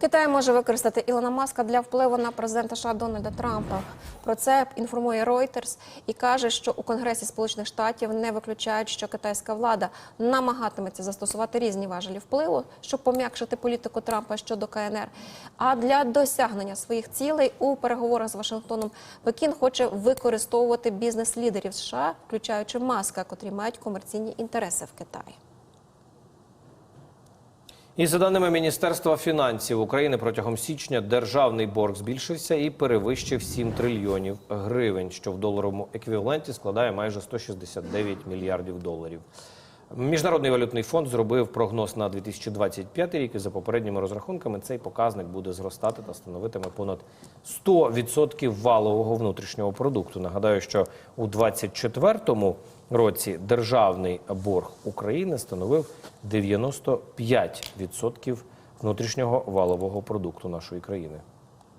Китай може використати Ілона Маска для впливу на президента США Дональда Трампа. Про це інформує Reuters і каже, що у Конгресі Сполучених Штатів не виключають, що китайська влада намагатиметься застосувати різні важелі впливу, щоб пом'якшити політику Трампа щодо КНР. А для досягнення своїх цілей у переговорах з Вашингтоном Пекін хоче використовувати бізнес-лідерів США, включаючи Маска, котрі мають комерційні інтереси в Китаї. І за даними Міністерства фінансів України протягом січня державний борг збільшився і перевищив 7 трильйонів гривень, що в доларовому еквіваленті складає майже 169 мільярдів доларів. Міжнародний валютний фонд зробив прогноз на 2025 рік. І за попередніми розрахунками цей показник буде зростати та становитиме понад 100% валового внутрішнього продукту. Нагадаю, що у 2024 році державний борг України становив 95% внутрішнього валового продукту нашої країни.